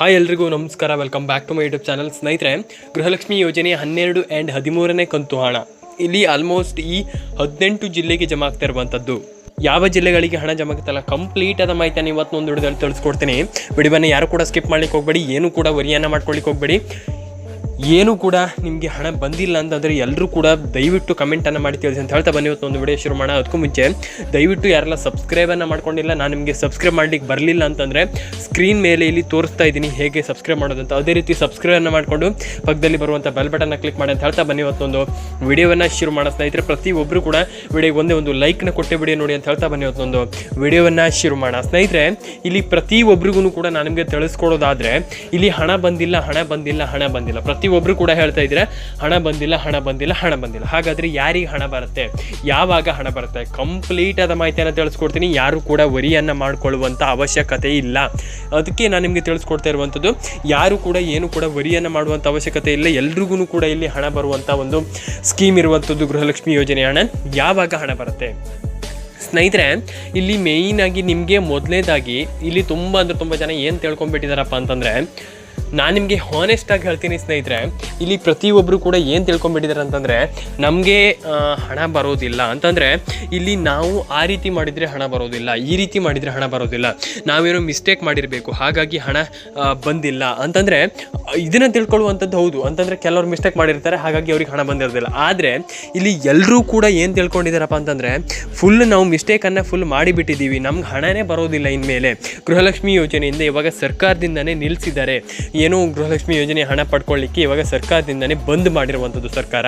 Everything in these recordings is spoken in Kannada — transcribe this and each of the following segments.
ಹಾಯ್ ಎಲ್ರಿಗೂ ನಮಸ್ಕಾರ. Welcome back to my YouTube channel ಸ್ನೇಹಿತರೆ, ಗೃಹಲಕ್ಷ್ಮಿ ಯೋಜನೆ ಹನ್ನೆರಡು ಆ್ಯಂಡ್ ಹದಿಮೂರನೇ ಕಂತು ಹಣ. ಇಲ್ಲಿ ಆಲ್ಮೋಸ್ಟ್ ಈ ಹದಿನೆಂಟು ಜಿಲ್ಲೆಗೆ ಜಮಾ ಆಗ್ತಾ ಇರುವಂಥದ್ದು ಯಾವ ಜಿಲ್ಲೆಗಳಿಗೆ ಹಣ ಜಮಾ ಆಗ್ತಲ್ಲ ಕಂಪ್ಲೀಟ್ ಆದ ಮಾಹಿತಿಯನ್ನು ಇವತ್ತು ಒಂದು ವಿಡಿಯೋದಲ್ಲಿ ತಿಳಿಸ್ಕೊಡ್ತೀನಿ. ವಿಡಿಯೋನ ಯಾರು ಕೂಡ ಸ್ಕಿಪ್ ಮಾಡ್ಲಿಕ್ಕೆ ಹೋಗಬೇಡಿ, ಏನು ಕೂಡ ವರಿಯನ್ನು ಮಾಡ್ಕೊಳ್ಳಿಕ್ಕೆ ಹೋಗಬೇಡಿ. ಏನು ಕೂಡ ನಿಮಗೆ ಹಣ ಬಂದಿಲ್ಲ ಅಂತಂದರೆ ಎಲ್ಲರೂ ಕೂಡ ದಯವಿಟ್ಟು ಕಮೆಂಟನ್ನು ಮಾಡಿ ತಿಳಿಸಿ ಅಂತ ಹೇಳ್ತಾ ಬನ್ನಿ. ಇವತ್ತು ಒಂದು ವಿಡಿಯೋ ಶುರು ಮಾಡೋಣ. ಅದಕ್ಕೂ ಮುಂಚೆ ದಯವಿಟ್ಟು ಯಾರೆಲ್ಲ ಸಬ್ಸ್ಕ್ರೈಬನ್ನು ಮಾಡ್ಕೊಂಡಿಲ್ಲ, ನಾನು ನಿಮಗೆ ಸಬ್ಸ್ಕ್ರೈಬ್ ಮಾಡ್ಲಿಕ್ಕೆ ಬರಲಿಲ್ಲ ಅಂತಂದರೆ ಸ್ಕ್ರೀನ್ ಮೇಲೆ ಇಲ್ಲಿ ತೋರಿಸ್ತಾ ಇದ್ದೀನಿ ಹೇಗೆ ಸಬ್ಸ್ಕ್ರೈಬ್ ಮಾಡೋದಂತ ಅದೇ ರೀತಿ ಸಬ್ಸ್ಕ್ರೈಬನ್ನು ಮಾಡಿಕೊಂಡು ಪಕ್ಕದಲ್ಲಿ ಬರುವಂಥ ಬೆಲ್ ಬಟನ್ನ ಕ್ಲಿಕ್ ಮಾಡಿ ಅಂತ ಹೇಳ್ತಾ ಬನ್ನಿ. ಇವತ್ತೊಂದು ವಿಡಿಯೋವನ್ನು ಶುರು ಮಾಡೋ ಸ್ನೇಹಿತರೆ ಪ್ರತಿಯೊಬ್ಬರು ಕೂಡ ವಿಡಿಯೋಗೆ ಒಂದೇ ಒಂದು ಲೈಕ್ನ ಕೊಟ್ಟೆ ಬಿಡಿ ನೋಡಿ ಅಂತ ಹೇಳ್ತಾ ಬನ್ನಿ. ಇವತ್ತೊಂದು ವಿಡಿಯೋವನ್ನು ಶುರು ಮಾಡೋಣ. ಸ್ನೇಹಿತರೆ, ಇಲ್ಲಿ ಪ್ರತಿಯೊಬ್ಬರಿಗೂ ಕೂಡ ನಾನು ನಿಮಗೆ ತಿಳಿಸ್ಕೊಡೋದಾದರೆ ಇಲ್ಲಿ ಹಣ ಬಂದಿಲ್ಲ ಹಣ ಬಂದಿಲ್ಲ ಹಣ ಬಂದಿಲ್ಲ. ಪ್ರತಿಯೊಬ್ಬರು ಕೂಡ ಹೇಳ್ತಾ ಇದ್ದಾರೆ, ಹಣ ಬಂದಿಲ್ಲ ಹಣ ಬಂದಿಲ್ಲ ಹಣ ಬಂದಿಲ್ಲ. ಹಾಗಾದರೆ ಯಾರಿಗೆ ಹಣ ಬರುತ್ತೆ? ಯಾವಾಗ ಹಣ ಬರುತ್ತೆ? ಕಂಪ್ಲೀಟ್ ಆದ ಮಾಹಿತಿಯನ್ನು ತಿಳಿಸ್ಕೊಡ್ತೀನಿ. ಯಾರು ಕೂಡ ವರಿಯನ್ನು ಮಾಡಿಕೊಳ್ಳುವಂಥ ಅವಶ್ಯಕತೆ ಇಲ್ಲ. ಅದಕ್ಕೆ ನಾನು ನಿಮಗೆ ತಿಳಿಸ್ಕೊಡ್ತಾ ಇರುವಂಥದ್ದು, ಯಾರು ಕೂಡ ಏನು ಕೂಡ ವರಿಯನ್ನು ಮಾಡುವಂಥ ಅವಶ್ಯಕತೆ ಇಲ್ಲ. ಎಲ್ರಿಗೂ ಕೂಡ ಇಲ್ಲಿ ಹಣ ಬರುವಂಥ ಒಂದು ಸ್ಕೀಮ್ ಇರುವಂಥದ್ದು ಗೃಹಲಕ್ಷ್ಮಿ ಯೋಜನೆ ಹಣ ಯಾವಾಗ ಹಣ ಬರುತ್ತೆ? ಸ್ನೇಹಿತರೆ, ಇಲ್ಲಿ ಮೇಯ್ನಾಗಿ ನಿಮಗೆ ಮೊದಲನೇದಾಗಿ ಇಲ್ಲಿ ತುಂಬ ಅಂದರೆ ತುಂಬ ಜನ ಏನು ತಿಳ್ಕೊಂಬಿಟ್ಟಿದ್ದಾರಪ್ಪ ಅಂತಂದರೆ ನಾನು ನಿಮಗೆ ಹಾನೆಸ್ಟಾಗಿ ಹೇಳ್ತೀನಿ ಸ್ನೇಹಿತರೆ, ಇಲ್ಲಿ ಪ್ರತಿಯೊಬ್ಬರು ಕೂಡ ಏನು ತಿಳ್ಕೊಂಬಿಟ್ಟಿದ್ದಾರೆ ಅಂತಂದರೆ, ನಮಗೆ ಹಣ ಬರೋದಿಲ್ಲ. ಅಂತಂದರೆ, ಇಲ್ಲಿ ನಾವು ಆ ರೀತಿ ಮಾಡಿದರೆ ಹಣ ಬರೋದಿಲ್ಲ, ಈ ರೀತಿ ಮಾಡಿದರೆ ಹಣ ಬರೋದಿಲ್ಲ. ನಾವೇನೋ ಮಿಸ್ಟೇಕ್ ಮಾಡಿರಬೇಕು, ಹಾಗಾಗಿ ಹಣ ಬಂದಿಲ್ಲ. ಅಂತಂದರೆ, ಇದನ್ನು ತಿಳ್ಕೊಳ್ಳುವಂಥದ್ದು ಹೌದು. ಅಂತಂದರೆ ಕೆಲವರು ಮಿಸ್ಟೇಕ್ ಮಾಡಿರ್ತಾರೆ, ಹಾಗಾಗಿ ಅವ್ರಿಗೆ ಹಣ ಬಂದಿರೋದಿಲ್ಲ. ಆದರೆ, ಇಲ್ಲಿ ಎಲ್ಲರೂ ಕೂಡ ಏನು ತಿಳ್ಕೊಂಡಿದ್ದಾರಪ್ಪ ಅಂತಂದರೆ ಫುಲ್ ನಾವು ಮಿಸ್ಟೇಕನ್ನು ಫುಲ್ ಮಾಡಿಬಿಟ್ಟಿದ್ದೀವಿ ನಮ್ಗೆ ಹಣನೇ ಬರೋದಿಲ್ಲ ಇನ್ಮೇಲೆ. ಗೃಹಲಕ್ಷ್ಮಿ ಯೋಜನೆಯಿಂದ ಇವಾಗ ಸರ್ಕಾರದಿಂದನೇ ನಿಲ್ಲಿಸಿದ್ದಾರೆ ಏನೋ ಗೃಹಲಕ್ಷ್ಮಿ ಯೋಜನೆ ಹಣ ಪಡ್ಕೊಳ್ಳಿಕ್ಕೆ ಇವಾಗ ಸರ್ಕಾರದಿಂದನೇ ಬಂದ್ ಮಾಡಿರುವಂಥದ್ದು ಸರ್ಕಾರ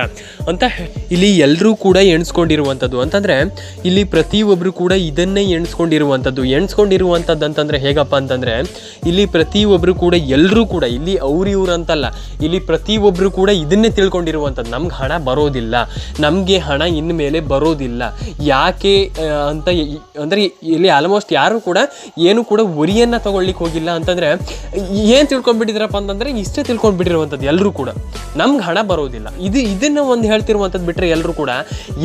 ಅಂತ ಇಲ್ಲಿ ಎಲ್ಲರೂ ಕೂಡ ಎಣಿಸ್ಕೊಂಡಿರುವಂಥದ್ದು. ಅಂತಂದರೆ ಇಲ್ಲಿ ಪ್ರತಿಯೊಬ್ಬರು ಕೂಡ ಇದನ್ನೇ ಎಣಿಸ್ಕೊಂಡಿರುವಂಥದ್ದು. ಎಣಿಸ್ಕೊಂಡಿರುವಂಥದ್ದು ಅಂತಂದರೆ ಹೇಗಪ್ಪ ಅಂತಂದರೆ ಇಲ್ಲಿ ಪ್ರತಿಯೊಬ್ಬರು ಕೂಡ ಎಲ್ಲರೂ ಕೂಡ ಇಲ್ಲಿ ಅವ್ರು ಇವ್ರು ಅಂತಲ್ಲ ಇಲ್ಲಿ ಪ್ರತಿಯೊಬ್ಬರು ಕೂಡ ಇದನ್ನೇ ತಿಳ್ಕೊಂಡಿರುವಂಥದ್ದು. ನಮ್ಗೆ ಹಣ ಬರೋದಿಲ್ಲ. ನಮಗೆ ಹಣ ಇನ್ಮೇಲೆ ಬರೋದಿಲ್ಲ. ಯಾಕೆ ಅಂತ ಅಂದರೆ ಇಲ್ಲಿ ಆಲ್ಮೋಸ್ಟ್ ಯಾರು ಕೂಡ ಏನು ಕೂಡ ಉರಿಯನ್ನು ತಗೊಳ್ಳಿಕ್ಕೆ ಹೋಗಿಲ್ಲ ಅಂತಂದರೆ ಏನು ತಿಳ್ಕೊಂಡ್ಬಿಟ್ಟಿದ್ರಪ್ಪ ಅಂತಂದರೆ ಇಷ್ಟೇ ತಿಳ್ಕೊಂಡ್ಬಿಟ್ಟಿರುವಂಥದ್ದು ಎಲ್ಲರೂ ಕೂಡ. ನಮ್ಗೆ ಹಣ ಬರೋದಿಲ್ಲ. ಇದು ಇದನ್ನು ಒಂದು ಹೇಳ್ತಿರುವಂಥದ್ದು ಬಿಟ್ಟರೆ ಎಲ್ಲರೂ ಕೂಡ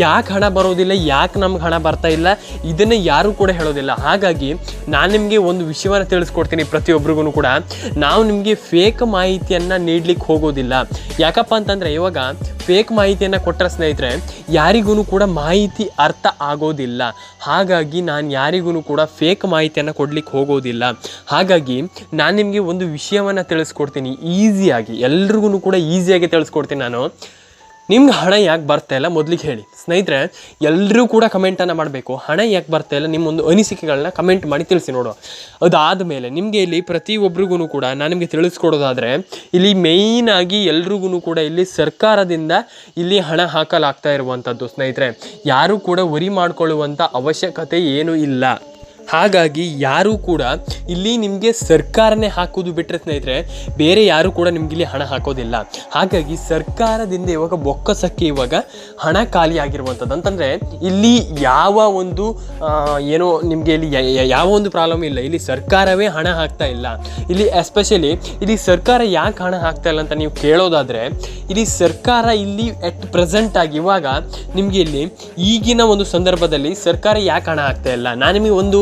ಯಾಕೆ ಹಣ ಬರೋದಿಲ್ಲ, ಯಾಕೆ ನಮ್ಗೆ ಹಣ ಬರ್ತಾ ಇಲ್ಲ, ಇದನ್ನು ಯಾರೂ ಕೂಡ ಹೇಳೋದಿಲ್ಲ. ಹಾಗಾಗಿ ನಾನು ನಿಮಗೆ ಒಂದು ವಿಷಯವನ್ನು ತಿಳಿಸ್ಕೊಡ್ತೀನಿ ಪ್ರತಿಯೊಬ್ಬರಿಗೂ ಕೂಡ. ನಾವು ನಿಮಗೆ ಫೇಕ್ ಮಾಹಿತಿಯನ್ನು ನೀಡ್ಲಿಕ್ಕೆ ಹೋಗೋದಿಲ್ಲ. ಯಾಕಪ್ಪ ಅಂತಂದರೆ ಇವಾಗ ಫೇಕ್ ಮಾಹಿತಿಯನ್ನು ಕೊಟ್ಟರೆ ಸ್ನೇಹಿತರೆ ಯಾರಿಗೂ ಕೂಡ ಮಾಹಿತಿ ಅರ್ಥ ಆಗೋದಿಲ್ಲ. ಹಾಗಾಗಿ ನಾನು ಯಾರಿಗೂ ಕೂಡ ಫೇಕ್ ಮಾಹಿತಿಯನ್ನು ಕೊಡ್ಲಿಕ್ಕೆ ಹೋಗೋದಿಲ್ಲ. ಹಾಗಾಗಿ ನಾನು ನಿಮಗೆ ಒಂದು ವಿಷಯವನ್ನು ತಿಳಿಸ್ಕೊಡ್ತೀನಿ ಈಸಿಯಾಗಿ ಎಲ್ರಿಗೂ ಕೂಡ ಈಸಿಯಾಗಿ ತಿಳಿಸ್ಕೊಡ್ತೀನಿ ನಾನು. ನಿಮ್ಗೆ ಹಣ ಯಾಕೆ ಬರ್ತಾ ಇಲ್ಲ? ಮೊದಲಿಗೆ ಹೇಳಿ. ಸ್ನೇಹಿತರೆ ಎಲ್ಲರೂ ಕೂಡ ಕಮೆಂಟನ್ನು ಮಾಡಬೇಕು. ಹಣ ಯಾಕೆ ಬರ್ತಾ ಇಲ್ಲ? ನಿಮ್ಮೊಂದು ಅನಿಸಿಕೆಗಳನ್ನ ಕಮೆಂಟ್ ಮಾಡಿ ತಿಳಿಸಿ ನೋಡುವ. ಅದಾದ ಮೇಲೆ ನಿಮಗೆ ಇಲ್ಲಿ ಪ್ರತಿಯೊಬ್ಬರಿಗೂ ಕೂಡ ನಾನು ನಿಮಗೆ ತಿಳಿಸ್ಕೊಡೋದಾದರೆ, ಇಲ್ಲಿ ಮೇಯ್ನಾಗಿ ಎಲ್ರಿಗೂ ಕೂಡ ಇಲ್ಲಿ ಸರ್ಕಾರದಿಂದ ಇಲ್ಲಿ ಹಣ ಹಾಕಲಾಗ್ತಾ ಇರುವಂಥದ್ದು ಸ್ನೇಹಿತರೆ. ಯಾರೂ ಕೂಡ ವರಿ ಮಾಡಿಕೊಳ್ಳುವಂಥ ಅವಶ್ಯಕತೆ ಏನೂ ಇಲ್ಲ. ಹಾಗಾಗಿ ಯಾರೂ ಕೂಡ ಇಲ್ಲಿ ನಿಮಗೆ ಸರ್ಕಾರನೇ ಹಾಕೋದು ಬಿಟ್ಟರೆ ಸ್ನೇಹಿತರೆ, ಬೇರೆ ಯಾರೂ ಕೂಡ ನಿಮ್ಗೆ ಇಲ್ಲಿ ಹಣ ಹಾಕೋದಿಲ್ಲ. ಹಾಗಾಗಿ ಸರ್ಕಾರದಿಂದ ಇವಾಗ ಬೊಕ್ಕಸಕ್ಕೆ ಇವಾಗ ಹಣ ಖಾಲಿ ಆಗಿರುವಂಥದ್ದು. ಅಂತಂದರೆ ಇಲ್ಲಿ ಯಾವ ಒಂದು ಏನೋ ನಿಮಗೆ ಇಲ್ಲಿ ಯಾವ ಒಂದು ಪ್ರಾಬ್ಲಮ್ ಇಲ್ಲ. ಇಲ್ಲಿ ಸರ್ಕಾರವೇ ಹಣ ಹಾಕ್ತಾ ಇಲ್ಲ. ಇಲ್ಲಿ ಎಸ್ಪೆಷಲಿ ಇಲ್ಲಿ ಸರ್ಕಾರ ಯಾಕೆ ಹಣ ಹಾಕ್ತಾ ಇಲ್ಲ ಅಂತ ನೀವು ಕೇಳೋದಾದರೆ, ಇಲ್ಲಿ ಸರ್ಕಾರ ಇಲ್ಲಿ ಎಟ್ ಪ್ರೆಸೆಂಟ್ ಆಗಿ ಇವಾಗ ನಿಮಗೆ ಇಲ್ಲಿ ಈಗಿನ ಒಂದು ಸಂದರ್ಭದಲ್ಲಿ ಸರ್ಕಾರ ಯಾಕೆ ಹಣ ಹಾಕ್ತಾ ಇಲ್ಲ? ನಾನು ನಿಮಗೆ ಒಂದು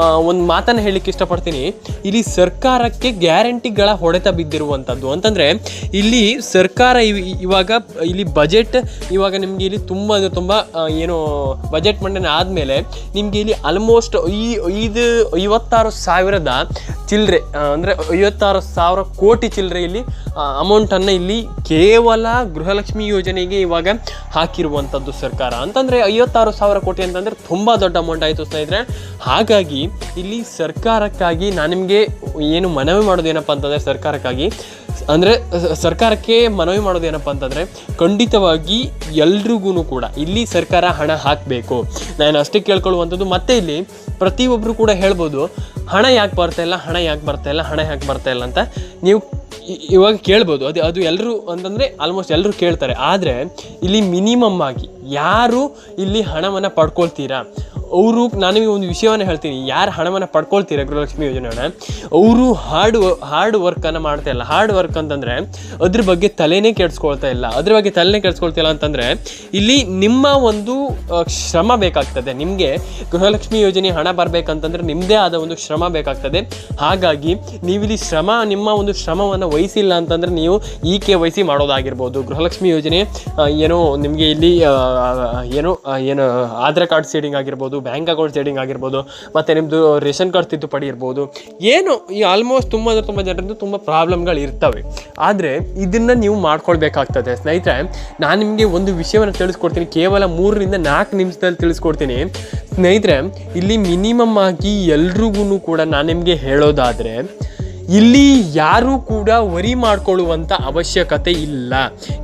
ಒಂದು ಮಾತನ್ನು ಹೇಳಲಿಕ್ಕೆ ಇಷ್ಟಪಡ್ತೀನಿ. ಇಲ್ಲಿ ಸರ್ಕಾರಕ್ಕೆ ಗ್ಯಾರಂಟಿಗಳ ಹೊಡೆತ ಬಿದ್ದಿರುವಂಥದ್ದು ಅಂತಂದರೆ, ಇಲ್ಲಿ ಸರ್ಕಾರ ಇವ್- ಇವಾಗ ಇಲ್ಲಿ ಬಜೆಟ್ ಇವಾಗ ನಿಮಗೆ ಇಲ್ಲಿ ತುಂಬ ಅಂದರೆ ತುಂಬ ಏನು ಬಜೆಟ್ ಮಂಡನೆ ಆದಮೇಲೆ ನಿಮಗೆ ಇಲ್ಲಿ ಆಲ್ಮೋಸ್ಟ್ ಈ ಐದು, ಐವತ್ತಾರು ಸಾವಿರದ ಚಿಲ್ಲರೆ ಅಂದರೆ ಐವತ್ತಾರು ಸಾವಿರ ಕೋಟಿ ಚಿಲ್ಲರೆ ಇಲ್ಲಿ ಅಮೌಂಟನ್ನು ಇಲ್ಲಿ ಕೇವಲ ಗೃಹಲಕ್ಷ್ಮಿ ಯೋಜನೆಗೆ ಇವಾಗ ಹಾಕಿರುವಂಥದ್ದು ಸರ್ಕಾರ. ಅಂತಂದರೆ ಐವತ್ತಾರು ಸಾವಿರ ಕೋಟಿ ಅಂತಂದರೆ ತುಂಬ ದೊಡ್ಡ ಅಮೌಂಟ್ ಆಯಿತು ಸ್ನೇಹಿತರೆ. ಹಾಗಾಗಿ ಇಲ್ಲಿ ಸರ್ಕಾರಕ್ಕಾಗಿ ನಾನು ನಿಮಗೆ ಏನು ಮನವಿ ಮಾಡೋದು ಏನಪ್ಪ ಅಂತಂದರೆ ಸರ್ಕಾರಕ್ಕಾಗಿ, ಅಂದರೆ ಸರ್ಕಾರಕ್ಕೆ ಮನವಿ ಮಾಡೋದು ಏನಪ್ಪ ಅಂತಂದರೆ ಖಂಡಿತವಾಗಿ ಎಲ್ರಿಗೂ ಕೂಡ ಇಲ್ಲಿ ಸರ್ಕಾರ ಹಣ ಹಾಕಬೇಕು. ನಾನು ಅಷ್ಟೇ ಕೇಳ್ಕೊಳ್ಳುವಂಥದ್ದು, ಮತ್ತೆ ಇಲ್ಲಿ ಪ್ರತಿಯೊಬ್ಬರು ಕೂಡ ಹೇಳ್ಬೋದು, ಹಣ ಯಾಕೆ ಬರ್ತಾ ಇಲ್ಲ, ಹಣ ಯಾಕೆ ಬರ್ತಾ ಇಲ್ಲ, ಹಣ ಯಾಕೆ ಬರ್ತಾ ಇಲ್ಲ ಅಂತ ನೀವು ಇವಾಗ ಕೇಳ್ಬೋದು. ಅದು ಅದು ಎಲ್ಲರೂ ಅಂತಂದರೆ ಆಲ್ಮೋಸ್ಟ್ ಎಲ್ಲರೂ ಕೇಳ್ತಾರೆ. ಆದರೆ ಇಲ್ಲಿ ಮಿನಿಮಮ್ ಆಗಿ ಯಾರು ಇಲ್ಲಿ ಹಣವನ್ನು ಪಡ್ಕೊಳ್ತೀರಾ? ಅವರು, ನಾನು ಒಂದು ವಿಷಯವನ್ನು ಹೇಳ್ತೀನಿ. ಯಾರು ಹಣವನ್ನು ಪಡ್ಕೊಳ್ತೀರ ಗೃಹಲಕ್ಷ್ಮಿ ಯೋಜನೆಯನ್ನು ಅವರು ಹಾರ್ಡ್ ಹಾರ್ಡ್ ವರ್ಕನ್ನು ಮಾಡ್ತಾ ಇಲ್ಲ. ಹಾರ್ಡ್ ವರ್ಕ್ ಅಂತಂದರೆ ಅದ್ರ ಬಗ್ಗೆ ತಲೆನೇ ಕೆಡ್ಸ್ಕೊಳ್ತಾ ಇಲ್ಲ. ಅದ್ರ ಬಗ್ಗೆ ತಲೆನೇ ಕೆಡಿಸ್ಕೊಳ್ತಿಲ್ಲ ಅಂತಂದರೆ ಇಲ್ಲಿ ನಿಮ್ಮ ಒಂದು ಶ್ರಮ ಬೇಕಾಗ್ತದೆ. ನಿಮಗೆ ಗೃಹಲಕ್ಷ್ಮಿ ಯೋಜನೆ ಹಣ ಬರಬೇಕಂತಂದ್ರೆ ನಿಮ್ಮದೇ ಆದ ಒಂದು ಶ್ರಮ ಬೇಕಾಗ್ತದೆ. ಹಾಗಾಗಿ ನೀವಿಲ್ಲಿ ಶ್ರಮ, ನಿಮ್ಮ ಒಂದು ಶ್ರಮವನ್ನು ವಹಿಸಿಲ್ಲ ಅಂತಂದರೆ ನೀವು ಈ ಕೆ ವೈ ಸಿ ಮಾಡೋದಾಗಿರ್ಬೋದು. ಗೃಹಲಕ್ಷ್ಮಿ ಯೋಜನೆ ಏನೋ ನಿಮಗೆ ಇಲ್ಲಿ ಏನೋ ಏನು ಆಧಾರ್ ಕಾರ್ಡ್ ಸೀಡಿಂಗ್ ಆಗಿರ್ಬೋದು ಬ್ಯಾಂಕ್ ಅಕೌಂಟ್ ಸೇಡಿಂಗ್ ಆಗಿರ್ಬೋದು, ಮತ್ತು ನಿಮ್ಮದು ರೇಷನ್ ಕಾರ್ಡ್ ತಿದ್ದುಪಡಿ ಇರ್ಬೋದು, ಏನು ಈ ಆಲ್ಮೋಸ್ಟ್ ತುಂಬ ಅಂದರೆ ತುಂಬ ಜನರದ್ದು ತುಂಬ ಪ್ರಾಬ್ಲಮ್ಗಳು ಇರ್ತವೆ. ಆದರೆ ಇದನ್ನು ನೀವು ಮಾಡ್ಕೊಳ್ಬೇಕಾಗ್ತದೆ. ಸ್ನೇಹಿತರೆ, ನಾನು ನಿಮಗೆ ಒಂದು ವಿಷಯವನ್ನು ತಿಳಿಸ್ಕೊಡ್ತೀನಿ. ಕೇವಲ ಮೂರರಿಂದ ನಾಲ್ಕು ನಿಮಿಷದಲ್ಲಿ ತಿಳಿಸ್ಕೊಡ್ತೀನಿ. ಸ್ನೇಹಿತರೆ, ಇಲ್ಲಿ ಮಿನಿಮಮ್ ಆಗಿ ಎಲ್ರಿಗೂ ಕೂಡ ನಾನು ನಿಮಗೆ ಹೇಳೋದಾದರೆ ಇಲ್ಲಿ ಯಾರೂ ಕೂಡ ವರಿ ಮಾಡ್ಕೊಳ್ಳುವಂಥ ಅವಶ್ಯಕತೆ ಇಲ್ಲ.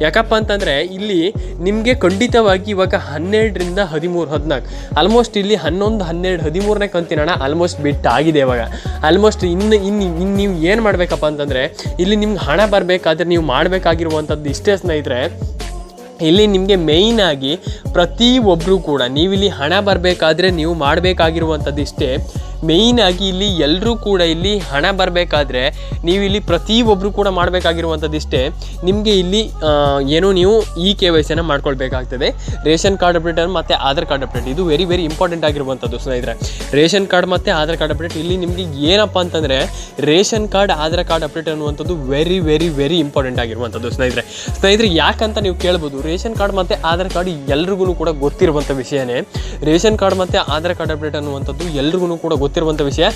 ಯಾಕಪ್ಪ ಅಂತಂದರೆ ಇಲ್ಲಿ ನಿಮಗೆ ಖಂಡಿತವಾಗಿ ಇವಾಗ ಹನ್ನೆರಡರಿಂದ ಹದಿಮೂರು, ಹದಿನಾಲ್ಕು ಆಲ್ಮೋಸ್ಟ್ ಇಲ್ಲಿ ಹನ್ನೊಂದು, ಹನ್ನೆರಡು, ಹದಿಮೂರನೇ ಕಂತಿನ ಆಲ್ಮೋಸ್ಟ್ ಬಿಟ್ಟಾಗಿದೆ ಇವಾಗ. ಆಲ್ಮೋಸ್ಟ್ ಇನ್ನು ಇನ್ನು ಇನ್ನು ನೀವು ಏನು ಮಾಡಬೇಕಪ್ಪ ಅಂತಂದರೆ ಇಲ್ಲಿ ನಿಮ್ಗೆ ಹಣ ಬರಬೇಕಾದ್ರೆ ನೀವು ಮಾಡಬೇಕಾಗಿರುವಂಥದ್ದು ಇಷ್ಟೇ ಸ್ನೇಹಿತರೆ, ಇಲ್ಲಿ ನಿಮಗೆ ಮೇಯ್ನ್ ಆಗಿ ಪ್ರತಿ ಒಬ್ಬರು ಕೂಡ ನೀವಿಲ್ಲಿ ಹಣ ಬರಬೇಕಾದ್ರೆ ನೀವು ಮಾಡಬೇಕಾಗಿರುವಂಥದ್ದು ಇಷ್ಟೇ. ಮೇಯ್ನ್ ಆಗಿ ಇಲ್ಲಿ ಎಲ್ಲರೂ ಕೂಡ ಇಲ್ಲಿ ಹಣ ಬರಬೇಕಾದ್ರೆ ನೀವು ಇಲ್ಲಿ ಪ್ರತಿಯೊಬ್ಬರು ಕೂಡ ಮಾಡಬೇಕಾಗಿರುವಂಥದ್ದು ಇಷ್ಟೇ. ನಿಮಗೆ ಇಲ್ಲಿ ಏನು ನೀವು ಇ ಕೆ ವೈ ಸಿನ ಮಾಡ್ಕೊಳ್ಬೇಕಾಗ್ತದೆ. ರೇಷನ್ ಕಾರ್ಡ್ ಅಪ್ಡೇಟ್ ಮತ್ತು ಆಧಾರ್ ಕಾರ್ಡ್ ಅಪ್ಡೇಟ್. ಇದು ವೆರಿ ವೆರಿ ಇಂಪಾರ್ಟೆಂಟ್ ಆಗಿರುವಂಥದ್ದು ಸ್ನೇಹಿತರೆ. ರೇಷನ್ ಕಾರ್ಡ್ ಮತ್ತು ಆಧಾರ್ ಕಾರ್ಡ್ ಅಪ್ಡೇಟ್. ಇಲ್ಲಿ ನಿಮಗೆ ಏನಪ್ಪ ಅಂತಂದರೆ ration card, Aadhaar card update ಅನ್ನುವಂಥದ್ದು ವೆರಿ ವೆರಿ ವೆರಿ ಇಂಪಾರ್ಟೆಂಟ್ ಆಗಿರುವಂಥದ್ದು ಸ್ನೇಹಿತರೆ. ಸ್ನೇಹಿತರೆ, ಯಾಕಂತ ನೀವು ಕೇಳ್ಬೋದು, ರೇಷನ್ ಕಾರ್ಡ್ ಮತ್ತು ಆಧಾರ್ ಕಾರ್ಡ್ ಎಲ್ರಿಗೂ ಕೂಡ ಗೊತ್ತಿರುವಂಥ ವಿಷಯನೇ. ರೇಷನ್ ಕಾರ್ಡ್ ಮತ್ತು ಆಧಾರ್ ಕಾರ್ಡ್ ಅಪ್ಡೇಟ್ ಅನ್ನುವಂಥದ್ದು ಎಲ್ರಿಗೂ ಕೂಡ ಗೊತ್ತಿರುವಂಥ ವಿಷಯ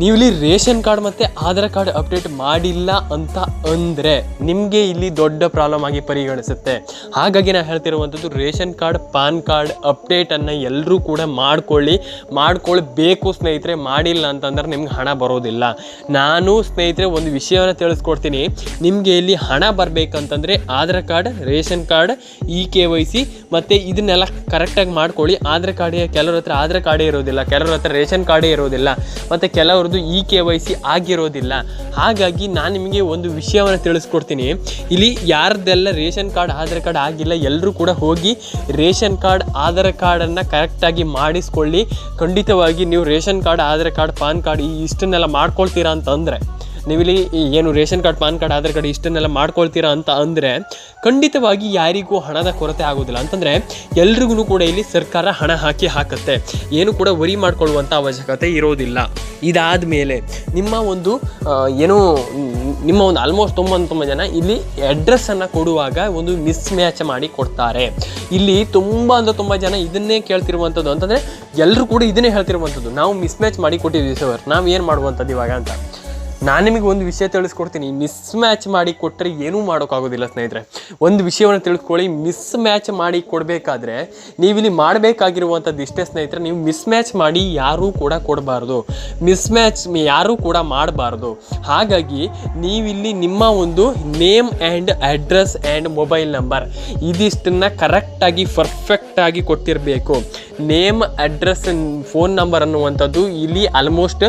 ನೀವು ಇಲ್ಲಿ ರೇಷನ್ ಕಾರ್ಡ್ ಮತ್ತು ಆಧಾರ್ ಕಾರ್ಡ್ ಅಪ್ಡೇಟ್ ಮಾಡಿಲ್ಲ ಅಂತ ಅಂದರೆ ನಿಮಗೆ ಇಲ್ಲಿ ದೊಡ್ಡ ಪ್ರಾಬ್ಲಮ್ ಆಗಿ ಪರಿಗಣಿಸುತ್ತೆ. ಹಾಗಾಗಿ ನಾನು ಹೇಳ್ತಿರುವಂಥದ್ದು ರೇಷನ್ ಕಾರ್ಡ್, ಪಾನ್ ಕಾರ್ಡ್ ಅಪ್ಡೇಟನ್ನು ಎಲ್ಲರೂ ಕೂಡ ಮಾಡ್ಕೊಳ್ಳಿ. ಮಾಡ್ಕೊಳ್ಬೇಕು ಸ್ನೇಹಿತರೆ, ಮಾಡಿಲ್ಲ ಅಂತಂದ್ರೆ ನಿಮ್ಗೆ ಹಣ ಬರೋದಿಲ್ಲ. ನಾನು ಸ್ನೇಹಿತರೆ ಒಂದು ವಿಷಯವನ್ನು ತಿಳಿಸ್ಕೊಡ್ತೀನಿ. ನಿಮಗೆ ಇಲ್ಲಿ ಹಣ ಬರಬೇಕಂತಂದರೆ Aadhaar card, ration card, E K Y C ಮತ್ತು ಇದನ್ನೆಲ್ಲ ಕರೆಕ್ಟಾಗಿ ಮಾಡ್ಕೊಳ್ಳಿ. ಆಧಾರ್ ಕಾರ್ಡ್, ಕೆಲವ್ರ ಹತ್ರ ಆಧಾರ್ ಕಾರ್ಡೇ ಇರೋದಿಲ್ಲ, ಕೆಲವ್ರ ಹತ್ರ ರೇಷನ್ ಕಾರ್ಡೇ ಇರೋದಿಲ್ಲ. ಮತ್ತು ಕೆಲವ್ರದ್ದು ಇ ಕೆ ವೈ ಸಿ ಆಗಿರೋದಿಲ್ಲ. ಹಾಗಾಗಿ ನಾನು ನಿಮಗೆ ಒಂದು ವಿಷಯವನ್ನು ತಿಳಿಸ್ಕೊಡ್ತೀನಿ. ಇಲ್ಲಿ ಯಾರ್ದೆಲ್ಲ ರೇಷನ್ ಕಾರ್ಡ್, ಆಧಾರ್ ಕಾರ್ಡ್ ಆಗಿಲ್ಲ ಎಲ್ಲರೂ ಕೂಡ ಹೋಗಿ ರೇಷನ್ ಕಾರ್ಡ್, ಆಧಾರ್ ಕಾರ್ಡನ್ನು ಕರೆಕ್ಟಾಗಿ ಮಾಡಿಸ್ಕೊಳ್ಳಿ. ಖಂಡಿತವಾಗಿ ನೀವು ration card, Aadhaar card, PAN card ಈ ಇಷ್ಟನ್ನೆಲ್ಲ ಮಾಡ್ಕೊಳ್ತೀರಾ ಅಂತಂದರೆ. ನೀವಿಲ್ಲಿ ಏನು ration card, PAN card, Aadhaar card ಇಷ್ಟನ್ನೆಲ್ಲ ಮಾಡ್ಕೊಳ್ತೀರಾ ಅಂತ ಅಂದರೆ ಖಂಡಿತವಾಗಿ ಯಾರಿಗೂ ಹಣದ ಕೊರತೆ ಆಗೋದಿಲ್ಲ. ಅಂತಂದರೆ ಎಲ್ರಿಗೂ ಕೂಡ ಇಲ್ಲಿ ಸರ್ಕಾರ ಹಣ ಹಾಕಿ ಹಾಕುತ್ತೆ. ಏನು ಕೂಡ ವರಿ ಮಾಡಿಕೊಳ್ಳುವಂಥ ಅವಶ್ಯಕತೆ ಇರೋದಿಲ್ಲ. ಇದಾದ ಮೇಲೆ ನಿಮ್ಮ ಒಂದು ಏನು, ನಿಮ್ಮ ಒಂದು ಆಲ್ಮೋಸ್ಟ್ ತುಂಬ ತುಂಬ ಜನ ಇಲ್ಲಿ ಅಡ್ರೆಸ್ಸನ್ನು ಕೊಡುವಾಗ ಒಂದು ಮಿಸ್ ಮ್ಯಾಚ್ ಮಾಡಿ ಕೊಡ್ತಾರೆ. ಇಲ್ಲಿ ತುಂಬ ಅಂದರೆ ತುಂಬ ಜನ ಇದನ್ನೇ ಕೇಳ್ತಿರುವಂಥದ್ದು ಅಂತಂದರೆ ಎಲ್ಲರೂ ಕೂಡ ಇದನ್ನೇ ಹೇಳ್ತಿರುವಂಥದ್ದು ನಾವು ಮಿಸ್ಮ್ಯಾಚ್ ಮಾಡಿ ಕೊಟ್ಟಿದ್ದೀವಿ ಸರ್. ನಾವು ಏನು ಮಾಡುವಂಥದ್ದು ಇವಾಗ ಅಂತ. ನಾನು ನಿಮಗೆ ಒಂದು ವಿಷಯ ತಿಳಿಸ್ಕೊಡ್ತೀನಿ. ಮಿಸ್ ಮ್ಯಾಚ್ ಮಾಡಿ ಕೊಟ್ಟರೆ ಏನೂ ಮಾಡೋಕ್ಕಾಗೋದಿಲ್ಲ ಸ್ನೇಹಿತರೆ. ಒಂದು ವಿಷಯವನ್ನು ತಿಳ್ಕೊಳ್ಳಿ ಮಿಸ್ ಮ್ಯಾಚ್ ಮಾಡಿ ಕೊಡಬೇಕಾದ್ರೆ ನೀವಿಲ್ಲಿ ಮಾಡಬೇಕಾಗಿರುವಂಥದ್ದು ಇಷ್ಟೇ ಸ್ನೇಹಿತರೆ. ನೀವು ಮಿಸ್ ಮ್ಯಾಚ್ ಮಾಡಿ ಯಾರೂ ಕೂಡ ಕೊಡಬಾರ್ದು. ಮಿಸ್ ಮ್ಯಾಚ್ ಯಾರೂ ಕೂಡ ಮಾಡಬಾರ್ದು. ಹಾಗಾಗಿ ನೀವಿಲ್ಲಿ ನಿಮ್ಮ ಒಂದು name and address and mobile number ಇದಿಷ್ಟನ್ನು ಕರೆಕ್ಟಾಗಿ ಪರ್ಫೆಕ್ಟಾಗಿ ಕೊಟ್ಟಿರಬೇಕು. ನೇಮ್ ಅಡ್ರೆಸ್ ಫೋನ್ ನಂಬರ್ ಅನ್ನುವಂಥದ್ದು ಇಲ್ಲಿ ಆಲ್ಮೋಸ್ಟ್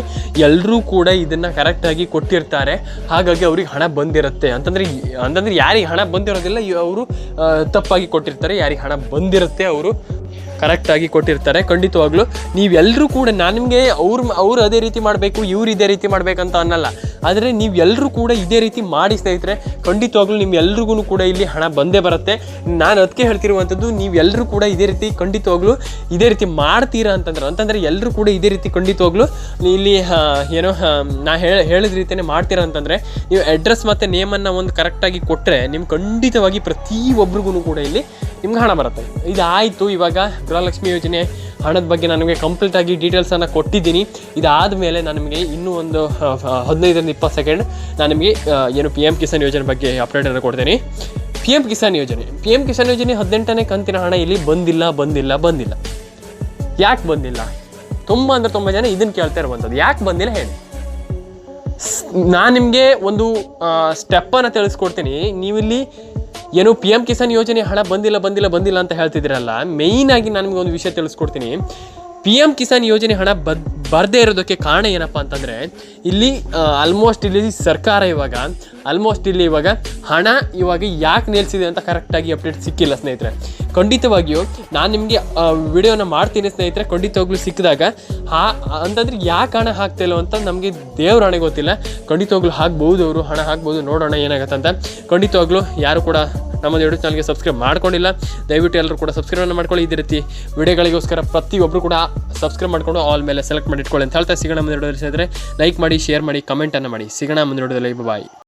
ಎಲ್ಲರೂ ಕೂಡ ಇದನ್ನು ಕರೆಕ್ಟಾಗಿ ಕೊಟ್ಟಿರ್ತಾರೆ. ಹಾಗಾಗಿ ಅವ್ರಿಗೆ ಹಣ ಬಂದಿರುತ್ತೆ. ಅಂತಂದರೆ ಅಂತಂದರೆ ಯಾರಿಗೆ ಹಣ ಬಂದಿರೋದಿಲ್ಲ ಅವರು ತಪ್ಪಾಗಿ ಕೊಟ್ಟಿರ್ತಾರೆ. ಯಾರಿಗೆ ಹಣ ಬಂದಿರುತ್ತೆ, ಅವರು ಕರೆಕ್ಟಾಗಿ ಕೊಟ್ಟಿರ್ತಾರೆ. ಖಂಡಿತವಾಗ್ಲೂ ನೀವೆಲ್ಲರೂ ಕೂಡ ನಾನು ನಿಮಗೆ ಅವ್ರು ಅವ್ರು ಅದೇ ರೀತಿ ಮಾಡಬೇಕು, ಇವ್ರು ಇದೇ ರೀತಿ ಮಾಡಬೇಕಂತ ಅನ್ನಲ್ಲ. ಆದರೆ ನೀವೆಲ್ಲರೂ ಕೂಡ ಇದೇ ರೀತಿ ಮಾಡಿ ಸ್ನೇಹಿತರೆ, ಖಂಡಿತವಾಗ್ಲೂ ನಿಮ್ಮೆಲ್ರಿಗೂ ಕೂಡ ಇಲ್ಲಿ ಹಣ ಬಂದೇ ಬರುತ್ತೆ. ನಾನು ಅದಕ್ಕೆ ಹೇಳ್ತಿರುವಂಥದ್ದು ನೀವೆಲ್ಲರೂ ಕೂಡ ಇದೇ ರೀತಿ ಖಂಡಿತವಾಗ್ಲೂ ಇದೇ ರೀತಿ ಮಾಡ್ತೀರಾ ಅಂತಂದ್ರೆ, ಅಂತಂದರೆ ಎಲ್ಲರೂ ಕೂಡ ಇದೇ ರೀತಿ ಖಂಡಿತವಾಗ್ಲೂ ಇಲ್ಲಿ ಏನೋ ನಾ ಹೇಳ, ಹೇಳಿದ ರೀತಿಯೇ ಮಾಡ್ತೀರಾ ಅಂತಂದರೆ, ನೀವು ಅಡ್ರೆಸ್ ಮತ್ತು ನೇಮನ್ನು ಒಂದು ಕರೆಕ್ಟಾಗಿ ಕೊಟ್ಟರೆ ನಿಮ್ಗೆ ಖಂಡಿತವಾಗಿ ಪ್ರತಿಯೊಬ್ಬರಿಗೂ ಕೂಡ ಇಲ್ಲಿ ನಿಮ್ಗೆ ಹಣ ಬರುತ್ತೆ. ಇದಾಯಿತು ಇವಾಗ ಗೃಹಲಕ್ಷ್ಮಿ ಯೋಜನೆ ಹಣದ ಬಗ್ಗೆ ನನಗೆ ಕಂಪ್ಲೀಟ್ ಆಗಿ ಡೀಟೇಲ್ಸನ್ನು ಕೊಟ್ಟಿದ್ದೀನಿ. ಇದಾದ ಮೇಲೆ ನಾನು ನಿಮಗೆ ಇನ್ನೂ ಒಂದು ಹದಿನೈದರಿಂದ ಇಪ್ಪತ್ತು ಸೆಕೆಂಡ್ ನಾನು ನಿಮಗೆ ಏನು ಪಿ ಎಂ ಕಿಸಾನ್ ಯೋಜನೆ ಬಗ್ಗೆ ಅಪ್ಡೇಟನ್ನು ಕೊಡ್ತೀನಿ. ಪಿ ಎಂ ಕಿಸಾನ್ ಯೋಜನೆ ಪಿ ಎಂ ಕಿಸಾನ್ ಯೋಜನೆ ಹದಿನೆಂಟನೇ ಕಂತಿನ ಹಣ ಇಲ್ಲಿ ಬಂದಿಲ್ಲ ಬಂದಿಲ್ಲ ಬಂದಿಲ್ಲ. ಯಾಕೆ ಬಂದಿಲ್ಲ? ತುಂಬ ಅಂದರೆ ತುಂಬ ಜನ ಇದನ್ನು ಕೇಳ್ತಾ ಇರುವಂಥದ್ದು ಯಾಕೆ ಬಂದಿಲ್ಲ ಹೇಳಿ. ನಾನು ನಿಮಗೆ ಒಂದು ಸ್ಟೆಪ್ಪನ್ನು ತಿಳಿಸ್ಕೊಡ್ತೀನಿ. ನೀವಿಲ್ಲಿ ಏನು ಪಿ ಎಂ ಕಿಸಾನ್ ಯೋಜನೆ ಹಣ ಬಂದಿಲ್ಲ ಬಂದಿಲ್ಲ ಬಂದಿಲ್ಲ ಅಂತ ಹೇಳ್ತಿದ್ದೀರಲ್ಲ ಮೇಯ್ನಾಗಿ ನಾನು ಒಂದು ವಿಷಯ ತಿಳಿಸ್ಕೊಡ್ತೀನಿ. ಪಿ ಎಂ ಕಿಸಾನ್ ಯೋಜನೆ ಹಣ ಬದ್, ಬರದೇ ಇರೋದಕ್ಕೆ ಕಾರಣ ಏನಪ್ಪ ಅಂತಂದರೆ, ಇಲ್ಲಿ ಆಲ್ಮೋಸ್ಟ್ ಇಲ್ಲಿ ಸರ್ಕಾರ ಇವಾಗ ಆಲ್ಮೋಸ್ಟ್ ಇಲ್ಲಿ ಇವಾಗ ಹಣ ಇವಾಗ ಯಾಕೆ ನಿಲ್ಸಿದೆ ಅಂತ ಕರೆಕ್ಟಾಗಿ ಅಪ್ಡೇಟ್ ಸಿಕ್ಕಿಲ್ಲ ಸ್ನೇಹಿತರೆ. ಖಂಡಿತವಾಗಿಯೂ ನಾನು ನಿಮಗೆ ವಿಡಿಯೋನ ಮಾಡ್ತೀನಿ ಸ್ನೇಹಿತರೆ. ಖಂಡಿತವಾಗ್ಲೂ ಸಿಕ್ಕಿದಾಗ ಹಾ, ಅಂತಂದ್ರೆ ಯಾಕೆ ಹಣ ಹಾಕ್ತಿಲ್ಲ ಅಂತ ನಮಗೆ ದೇವ್ರ ಹಣೆ ಗೊತ್ತಿಲ್ಲ. ಖಂಡಿತವಾಗ್ಲೂ ಹಾಕ್ಬೋದು ಅವರು, ಹಣ ಹಾಕ್ಬೋದು, ನೋಡೋಣ ಏನಾಗತ್ತೆ ಅಂತ. ಖಂಡಿತವಾಗ್ಲೂ ಯಾರು ಕೂಡ ನಮ್ಮ ಯೂಟ್ಯೂಬ್ ಚಾನಲ್ಗೆ ಸಬ್ಸ್ಕ್ರೈಬ್ ಮಾಡ್ಕೊಂಡಿಲ್ಲ. ದಯವಿಟ್ಟು ಎಲ್ಲರೂ ಕೂಡ ಸಬ್ಸ್ಕ್ರೈಬ್ ಮಾಡ್ಕೊಳ್ಳಿ. ಇದೇ ರೀತಿ ವಿಡಿಯೋಗಳಿಗೋಸ್ಕರ ಪ್ರತಿಯೊಬ್ಬರು ಕೂಡ ಸಬ್ಸ್ಕ್ರೈಬ್ ಮಾಡ್ಕೊಂಡು ಆಲ್ ಮೇಲೆ ಸೆಲೆಕ್ಟ್ ಮಾಡಿ ಇಟ್ಕೊಳ್ಳಿ ಅಂತ ಹೇಳ್ತಾ ಸಿಗೋಣ ಮುಂದೆ ಸಿದ್ರೆ ಲೈಕ್ ಮಾಡಿ ಶೇರ್ ಮಾಡಿ ಕಮೆಂಟನ್ನು ಮಾಡಿ. ಸಿಗೋಣ ಮುಂದೆ ಬಾಯ್